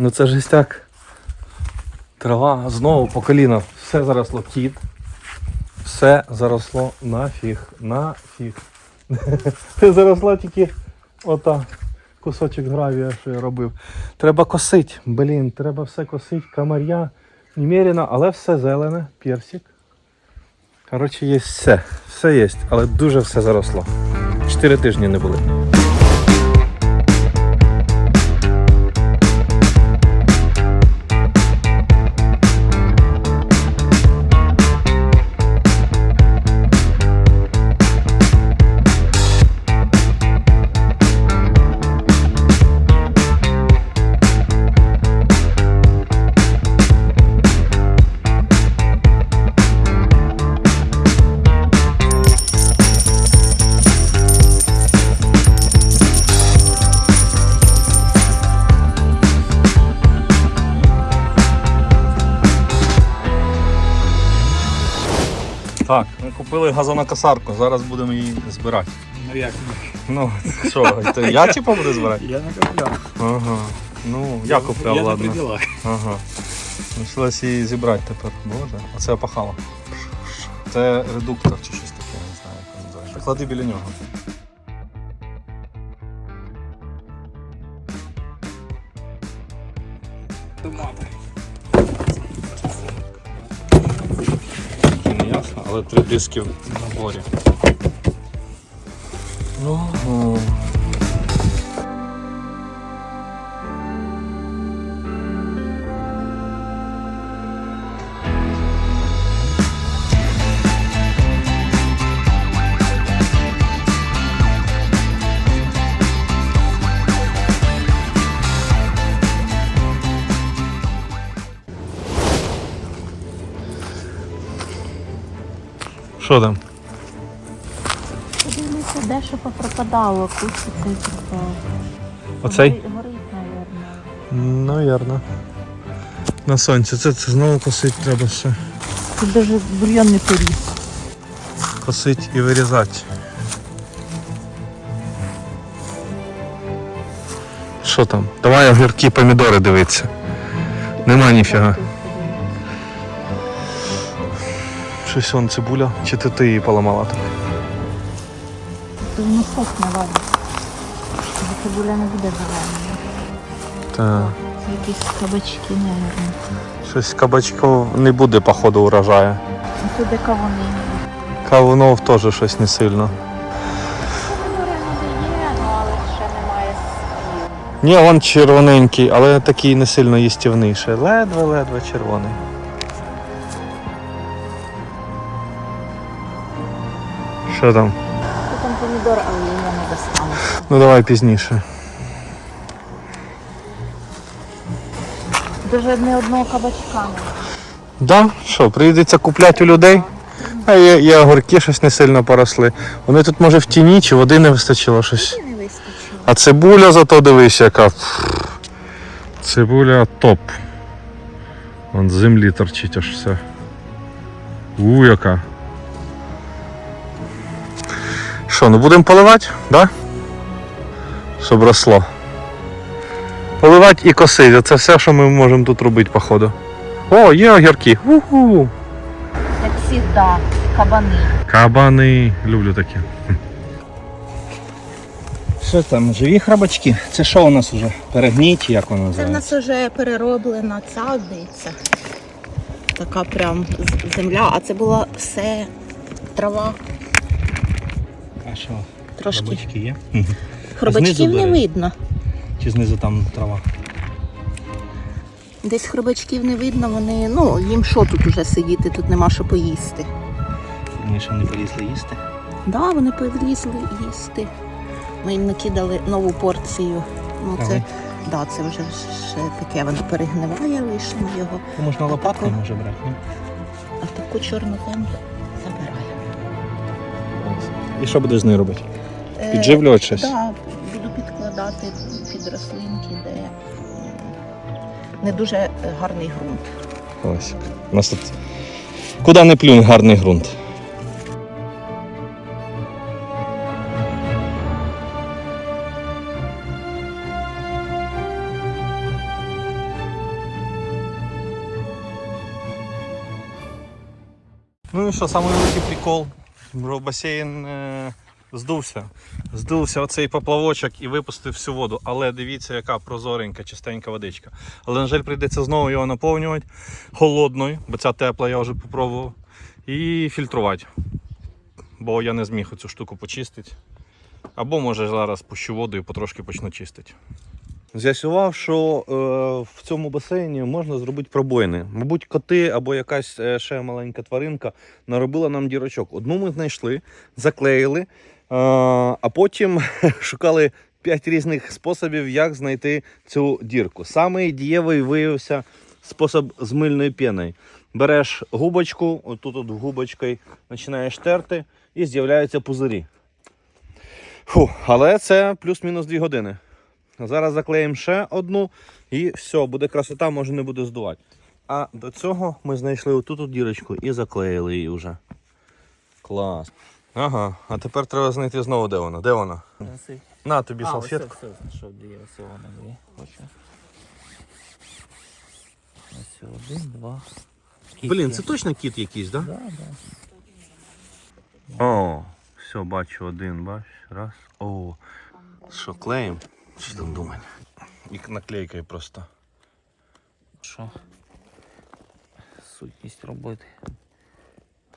Ну це жестяк. Трава знову по коліна. Все заросло кіт. Все заросло нафіг. Нафіг. Заросла тільки ота кусочок гравія, що я робив. Треба косити. Блін, треба все косити. Камар'я немерено, але все зелене, персик. Коротше, є все. Все є, але дуже все заросло. Чотири тижні не були. Купили газонокосарку, зараз будемо її збирати. Ну як? Ну, що, то я типу буду збирати? Я не купляв. Ага. Ну, я купляв, я ладно. приділах. Ага. Лишилось її зібрати тепер. Боже, а це опахало. Це редуктор чи щось таке, не знаю, як він називається. Клади біля нього. Але три диски в наборі. Ну. Що там? Подивися, де що попропадало, кусик цей. Оцей? Горить, мабуть. Навірно. На сонці. Це, це знову косить треба все. Тут даже бульйон не поріс. Косить і вирізати. Що там? Давай огірки, помідори дивитися. Нема ніфіга. Щось вон цибуля. Чи ти, ти її поламала так? Тут не сохне, ладно. Бо цибуля не буде зелена. Так. Це якісь кабачки, мабуть. Щось кабачков не буде, походу, урожаю. Ну туди кавуни. Кавунов теж щось не сильно. Ну. Ні, он червоненький, але такий не сильно їстівний ще. Ледве-ледве червоний. Що там? Там помідор, але я не достану. Ну давай пізніше. Даже не одного кабачка. Да? Що, прийдеться купляти у людей? А є, є огірки, щось не сильно поросли. Вони тут, може, в тіні чи води не вистачило щось. Не вистачило. А цибуля зато дивись, яка. Цибуля топ. Вон з землі торчить аж все. У, яка. Що, ну будемо поливати, да? Щоб росло. Поливати і косити. Це все, що ми можемо тут робити, походу. О, є огірки. Уху. Як завжди, кабани. Кабани. Люблю такі. Що там, живі храбачки? Це що у нас уже? Перегній чи як воно Це в нас вже перероблена ця, здається. Така прям земля, а це була все трава. А що? Трошки. Храбачки є? Хробачків Знизу не бери. видно. Чи знизу там трава? Десь хробачків не видно, вони, ну, їм що тут уже сидіти, тут нема що поїсти. Вони ще не полізли їсти. Да, вони полізли їсти. Ми їм накидали нову порцію. Ну, це, да, це вже ще таке, воно перегниває, лишимо його. Можна лопаткою може брати, ні? А таку чорну землю. І що будеш з нею робити? Е, Підживлювати щось? Так, буду підкладати під рослинки, де не дуже гарний ґрунт. Ось. У нас тут куди не плюнь гарний ґрунт. Ну і що, самий прикол Бро, басейн е, здувся. Здувся оцей поплавочок і випустив всю воду. Але дивіться, яка прозоренька, чистенька водичка. Але, на жаль, прийдеться знову його наповнювати холодною, бо ця тепла я вже попробував. І фільтрувати. Бо я не зміг цю штуку почистити. Або може зараз пущу воду і потрошки почну чистити. З'ясував, що е, в цьому басейні можна зробити пробоїни. Мабуть, коти або якась е, ще маленька тваринка наробила нам дірочок. Одну ми знайшли, заклеїли, е, а потім шукали п'ять різних способів, як знайти цю дірку. Самий дієвий виявився спосіб з мильною піною. Береш губочку, отут от губочкою починаєш терти і з'являються пузирі. Фу, але це плюс-мінус 2 години. Зараз заклеїмо ще одну і все, буде красота, може не буде здувати. А до цього ми знайшли отут от дірочку і заклеїли її вже. Клас. Ага, а тепер треба знайти знову, де вона. Де вона? На тобі А, салфетку. ось де я ось вона дві. Хочу. Ось один, два. Кіт Блін, є. це точно кіт якийсь, так? Да, да. О, все, бачу один, бач, раз. О. Що, клеїм? Що там думати? І наклейкою просто. Що? Сутність роботи.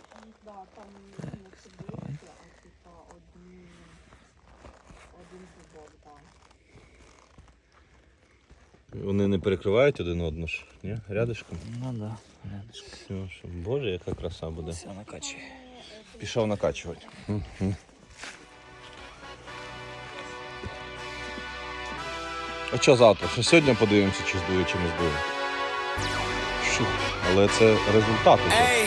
Так, давай. Вони не перекривають один одного ж, ні? Рядишком. Ну да. Рядышком. Все, що, боже, яка краса буде. Все накачує. Пішов накачувати. А що завтра? Що сьогодні подивимося, чи здує, чи не здує. Шух. Але це результат. уже. Hey.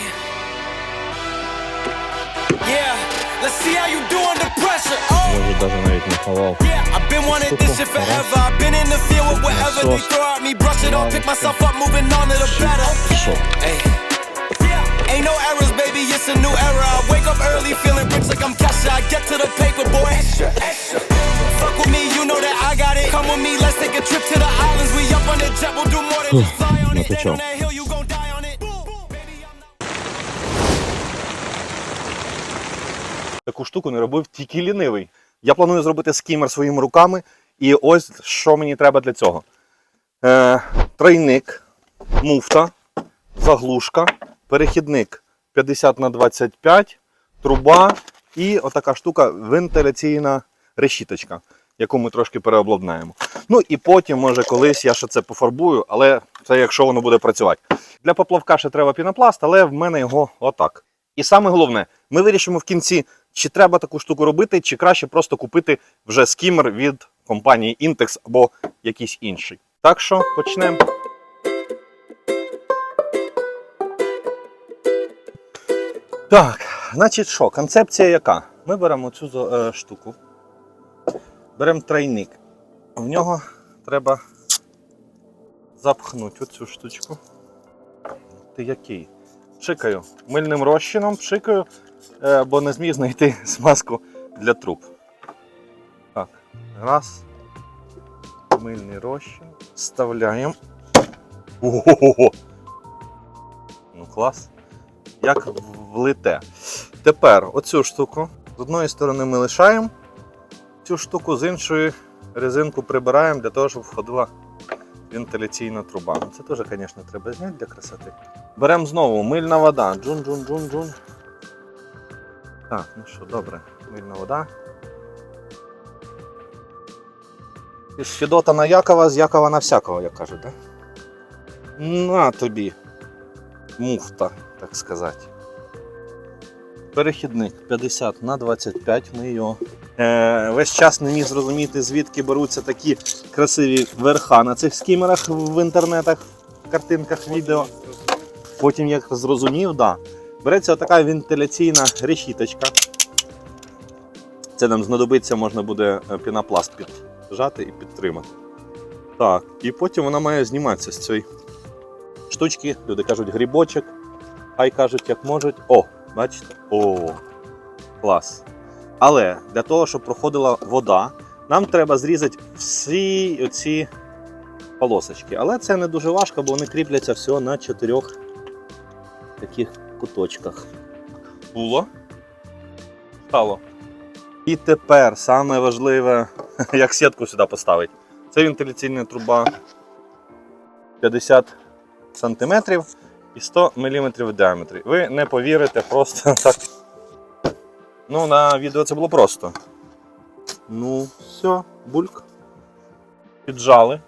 Yeah, let's see how you do under pressure. Oh, Я вже навіть навіть не ховав. yeah, I've been wanting this shit forever. I've been in the field with whatever they throw at me. Brush it off, pick myself up, moving on to the better. Пішов. Hey. Yeah, ain't no errors, baby, it's a new era. I'm not. Таку штуку не робив тільки лінивий. Я планую зробити скімер своїми руками. І ось що мені треба для цього. Е, тройник, муфта, заглушка, перехідник 50 на 25, труба і отака штука вентиляційна решіточка, яку ми трошки переобладнаємо. Ну і потім, може, колись я ще це пофарбую, але це якщо воно буде працювати. Для поплавка ще треба пінопласт, але в мене його отак. І саме головне, ми вирішимо в кінці, чи треба таку штуку робити, чи краще просто купити вже скімер від компанії Intex або якийсь інший. Так що почнемо. Так, значить що, концепція яка? Ми беремо цю е, штуку, беремо тройник. В нього треба запхнути оцю штучку. Ти який? Пшикаю мильним розчином, пшикаю, е, бо не зміг знайти смазку для труб. Так, раз. Мильний розчин. Вставляємо. Ого! Ну клас. Як влите. Тепер оцю штуку з одної сторони ми лишаємо, цю штуку з іншої резинку прибираємо для того, щоб входила вентиляційна труба. Ну, Це теж, звісно, треба зняти для красоти. Беремо знову мильна вода. Джун-джун-джун-джун. Так, ну що, добре, мильна вода. Із Фідота на Якова, з Якова на всякого, як кажуть, так? На тобі. Муфта, так сказати. Перехідник 50 на 25. Ми його весь час не міг зрозуміти, звідки беруться такі красиві верха на цих скімерах в інтернетах, картинках, відео. Потім як зрозумів, да. Береться така вентиляційна решіточка. Це нам знадобиться, можна буде е, пінопласт піджати і підтримати. Так, і потім вона має зніматися з цієї штучки. Люди кажуть грибочок, хай кажуть, як можуть. О, бачите? О, клас. Але для того, щоб проходила вода, нам треба зрізати всі оці полосочки. Але це не дуже важко, бо вони кріпляться всього на чотирьох таких куточках. Було. Стало. І тепер саме важливе, як сітку сюди поставити. Це вентиляційна труба 50 см і 100 мм в діаметрі. Ви не повірите просто так. Ну, на відео це було просто. Ну, все, бульк. Піджали.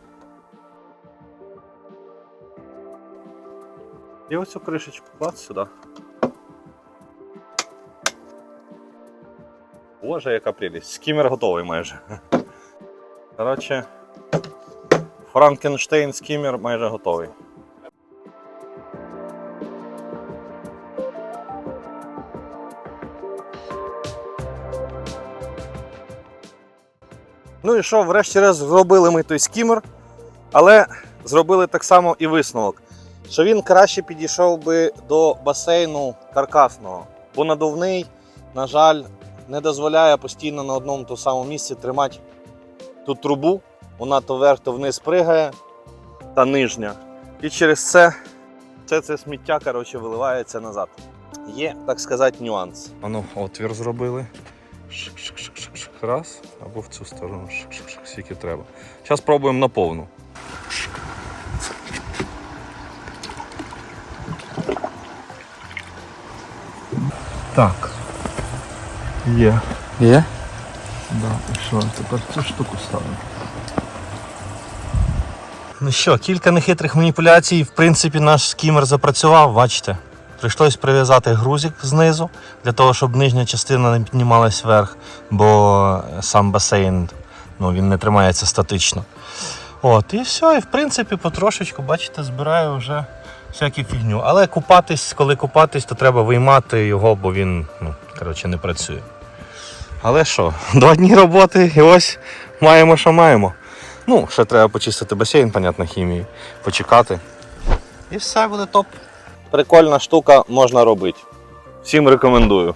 І ось цю кришечку клац сюди. Боже, яка прелість. Скімер готовий майже. Коротше, Франкенштейн скімер майже готовий. Ну і що, врешті-решт зробили ми той скімер, але зробили так само і висновок, що він краще підійшов би до басейну каркасного, бо надувний, на жаль, не дозволяє постійно на одному тому самому місці тримати ту трубу. Вона то вверх, то вниз пригає, та нижня. І через це все це сміття коротше, виливається назад. Є, так сказати, нюанс. Ану, отвір зробили. Раз, або в цю сторону. Шик-шик-шик, скільки треба. Зараз пробуємо на повну. Так. Є. Є? Да, і що, тепер цю штуку ставимо. Ну що, кілька нехитрих маніпуляцій. В принципі, наш скімер запрацював, бачите. Прийшлось прив'язати грузик знизу, для того, щоб нижня частина не піднімалась вверх, бо сам басейн ну, він не тримається статично. От, і все, і в принципі, потрошечку, бачите, збираю вже всяку фігню. Але купатись, коли купатись, то треба виймати його, бо він ну, коротше, не працює. Але що, два дні роботи і ось маємо, що маємо. Ну, ще треба почистити басейн, понятно, хімії, почекати. І все буде топ. Прикольна штука можна робити. Всім рекомендую.